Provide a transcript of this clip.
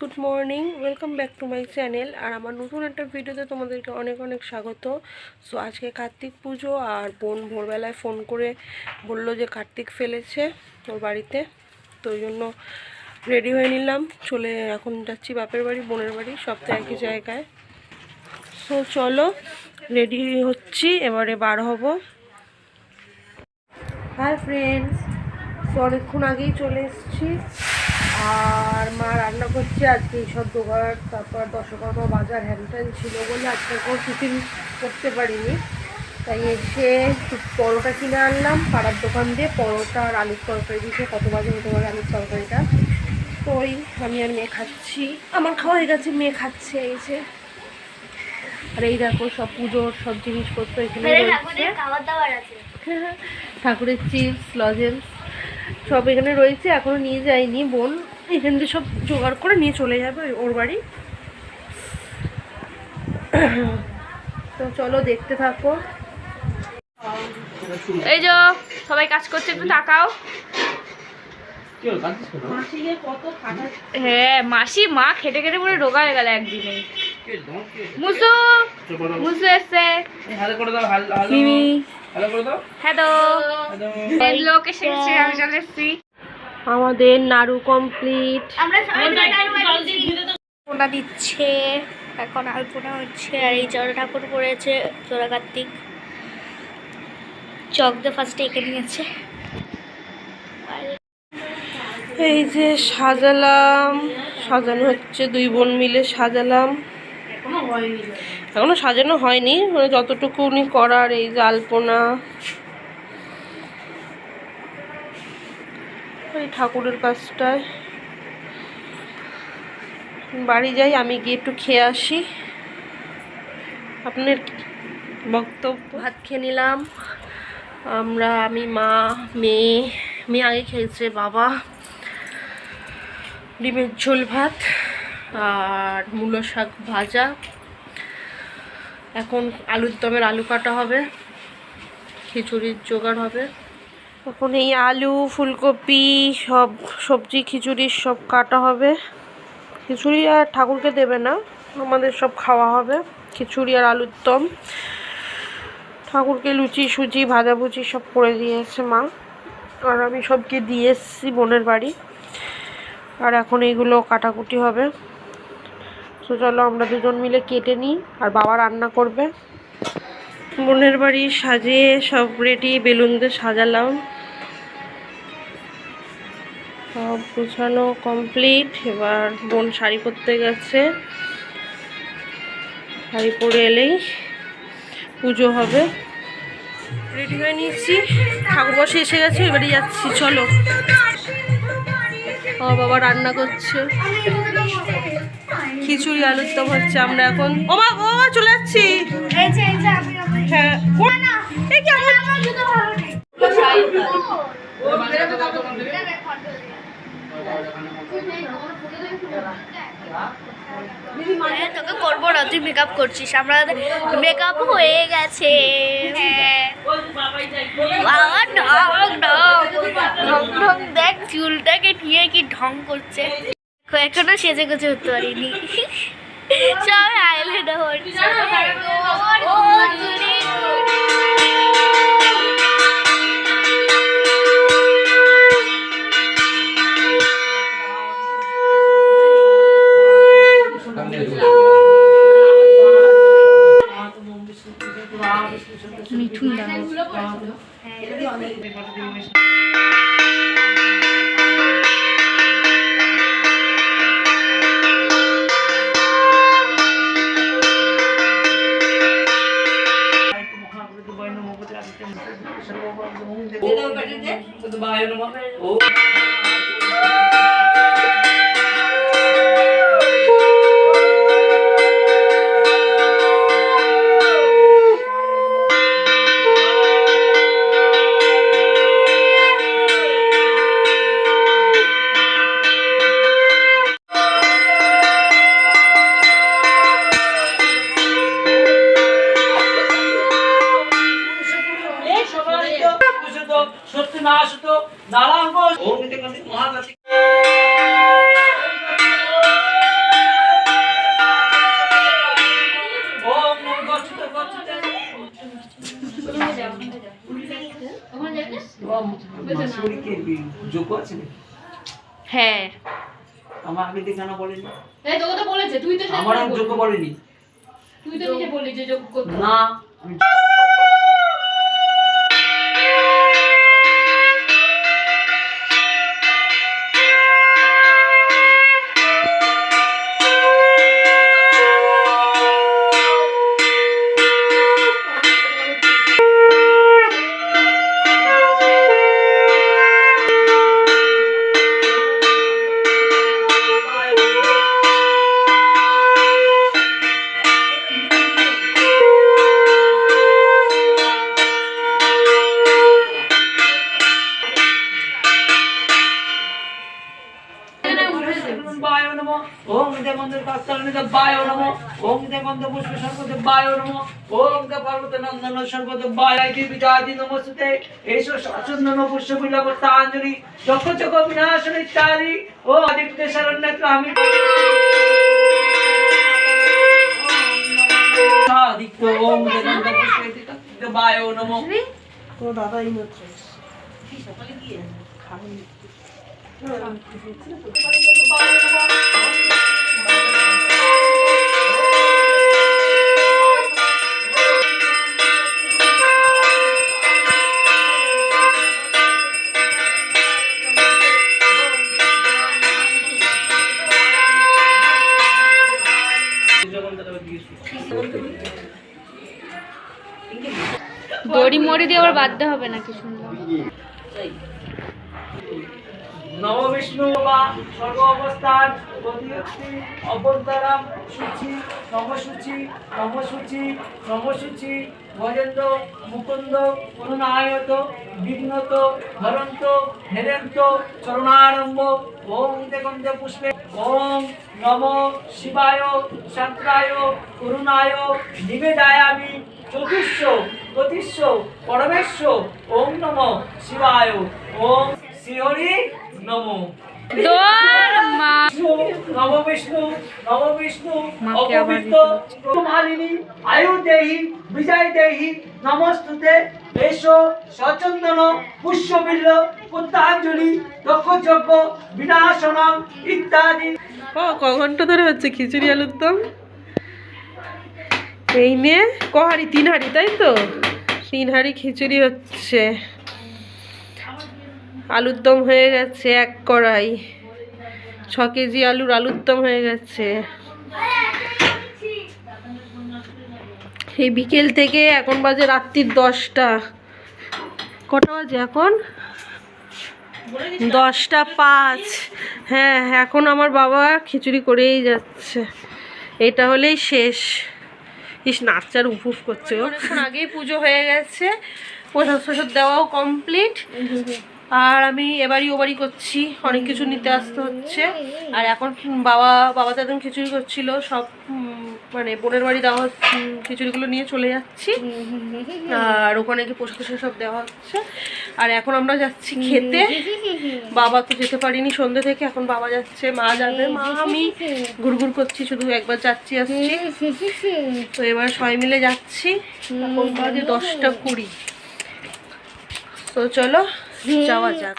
Good morning, welcome back to my channel. আর আমার নতুন একটা ভিডিওতে তোমাদেরকে অনেক অনেক স্বাগত। সো আজকে কার্তিক পুজো আর বোন ভোরবেলায় ফোন করে বলল যে কার্তিক ফেলেছে ওর বাড়িতে, তো ওই জন্য রেডি হয়ে নিলাম। চলে এখন যাচ্ছি বাপের বাড়ি, বোনের বাড়ি, সব তো একই জায়গায়। সো চলো, রেডি হচ্ছি, এবারে বার হব। হাই ফ্রেন্ডস অনেকক্ষণ আগেই চলে এসেছি। আর মা রান্না করছে আজকে এইসব দোকান তারপর দশকর্মা বাজার হ্যান ত্যান ছিল বলে আজকে কোনো টিফিন করতে পারিনি। তাই এসে পরোটা কিনে আনলাম পাড়ার দোকান দিয়ে পরোটা আর আলুর তরকারি দিয়েছে কত বাজে হতে পারে আলুর তরকারিটা। তো ওই আমি আর মেয়ে খাচ্ছি। আমার খাওয়া হয়ে গেছে মেয়ে খাচ্ছে এই যে। আর এই দেখো সব পুজোর সব জিনিসপত্র এখানে ঠাকুরের চিপস লজেন্স সব এখানে রয়েছে এখনও নিয়ে যায়নি বোন। এখান থেকে সব জোগাড় করে নিয়ে চলে যাবে ওর বাড়ি। তো চলো দেখতে থাকো। এই যে সবাই কাজ করছে একটু তাকাও। হ্যাঁ মাসি মা খেটে খেটে পুরো রোগা হয়ে গেল একদিনে। মুসু মুসু এসছে। হ্যালো লোকে শেখছি আমি চলে এসছি। আমাদের নাড়ু কমপ্লিট আলপনা দিচ্ছে এখন আলপনা হচ্ছে আর এই জল ঠাকুর পড়েছে চোরা কার্তিক। চক দিয়ে ফার্স্টে এঁকে নিয়েছে। এই যে সাজালাম সাজানো হচ্ছে দুই বোন মিলে সাজালাম। এখনও সাজানো হয়নি মানে যতটুকু উনি করার এই যে আলপনা। এই ঠাকুরের কাজটায়। বাড়ি যাই, আমি গিয়ে একটু খেয়ে আসি। আপনার বক্তব্য? ভাত খেয়ে নিলাম। আমরা, আমি, মা, মেয়ে মেয়ে আগে খেয়েছে, বাবা। ডিমের ঝোল ভাত আর মূলো শাক ভাজা। এখন আলুর দমের আলু কাটা হবে। খিচুড়ির জোগাড় হবে। এখন এই আলু, ফুলকপি, সব সবজি খিচুড়ির সব কাটা হবে। খিচুড়ি আর ঠাকুরকে দেবে না, আমাদের সব খাওয়া হবে। খিচুড়ি আর আলুর দম। ঠাকুরকে লুচি, সুজি, ভাজাভুজি সব করে দিয়েছে মা। আর আমি সবকে দিয়ে এসেছি বোনের বাড়ি। আর এখন এইগুলো কাটাকুটি হবে। তো চলো আমরা দুজন মিলে কেটে নিই, আর বাবা রান্না করবে। বোনের বাড়ি সাজিয়ে সব রেডি, বেলুন দিয়ে সাজালাম। সব গুছানো কমপ্লিট। এবার বোন শাড়ি পরতে গেছে। শাড়ি পরে এলেই পুজো হবে। রেডি হয়ে নিয়েছি। ঠাকুর বসে এসে গেছে, এবারে যাচ্ছি, চলো। ও বাবা রান্না করছে। খিচুড়ি, আলুর দম হচ্ছে, আমরা এখন ও মা, ও চলে যাচ্ছি। হ্যাঁ হ্যাঁ, তোকে করব না তুই মেকআপ করছিস আমরা মেকআপ হয়ে গেছে হ্যাঁ দেখ চুলটাকে নিয়ে কি ঢং করছে এখনও সেজে গুজে উঠতে পারিনি সব আইল্যান্ড হচ্ছে নাশতো নালাঙ্গ ওম নিতে কন্দিত মহাগতি ওম নম হ্যাঁ। আমার দেখানো বলেনি এই তোকে তো বলেছে তুই তো আমার যোগ্য বলেনি। তুই তো নিজে বলি যে যোগ্য না বায় নমো। ওম দেবন্দ কাস্তরণিত বায় নমো। ওম দেবন্দ পুষ্প সর্বতে বায় নমো। ওম দে পর্বত নন্দন সর্বতে বায়। দি বিজাদি নমস্তে এসো সচন্দন পুষ্প বিলব তাঞ্জলি চক্র চক্র বিনাশন ইত্যাদি ও আদিত্য শরণ্য আমি আদিত্য ওম দেবন্দ পুষ্প বায় নমো। তো দাদা এই মাত্র। দড়ি মড়ি দিয়ে আবার বাঁধতে হবে নাকি শুনলাম। নব বিষ্ণু বা সর্ব অবস্থান প্রতিয়ক্তি অভ্যন্তরাম সূচি, নমসূচি নমসূচি নমসূচি, গজেন্দ্র, মুকুন্দ, করুণায়ত, বিঘ্নত, ধরন্ত হেরন্ত চরণারম্ভ, ওম দেগন্ধ পুষ্পে, ওম নম শিবায়, শান্তায়, করুণায়, নিবেদায়ামি চতুর্শ প্রতিশ্ব পরমেশ্ব, ওম নম শিবায়, ওম শ্রীহরি নম। তোর মা বিষ্ণু বিষ্ণু নব বিষ্ণু অপবিত্র মালিনী আয়ু দেহি বিজয় দেহি নমস্তুতে। এসো সচন্দন পুষ্পবিল্ল পুত্তাঞ্জলি দক্ষ যজ্ঞ বিনাশনম ইত্যাদি। ও ক ঘণ্টা ধরে হচ্ছে খিচুড়ি আলুর দম? এই নিয়ে কহারি তিন হাড়ি তাই তো? তিন হাড়ি খিচুড়ি হচ্ছে। আলুর দম হয়ে গেছে এক কড়াই। ছ কেজি আলুর আলুর দম হয়ে গেছে। এই বিকেল থেকে এখন বাজে রাত্রির দশটা। কটা বাজে এখন? দশটা পাঁচ। হ্যাঁ এখন আমার বাবা খিচুড়ি করেই যাচ্ছে। এটা হলেই শেষ। ইস নাচার উফুফ করছে আগেই পুজো হয়ে গেছে। প্রসাদ ফসাদ দেওয়াও কমপ্লিট আর আমি এবারই ওবারই করছি। অনেক কিছু নিতে আসতে হচ্ছে। আর এখন বাবা বাবা তো একদম খিচুড়ি করছিল। সব মানে বোনের বাড়ি দেওয়া খিচুড়িগুলো নিয়ে চলে যাচ্ছি। আর ওখানে কি পোষা টোষা সব দেওয়া হচ্ছে। আর এখন আমরা যাচ্ছি খেতে। বাবা তো যেতে পারিনি সন্ধ্যে থেকে, এখন বাবা যাচ্ছে, মা যাবে। মা, আমি ঘুরঘুর করছি, শুধু একবার যাচ্ছি আসছি। তো এবার সবাই মিলে যাচ্ছি। দশটা কুড়ি। তো চলো 加吧加。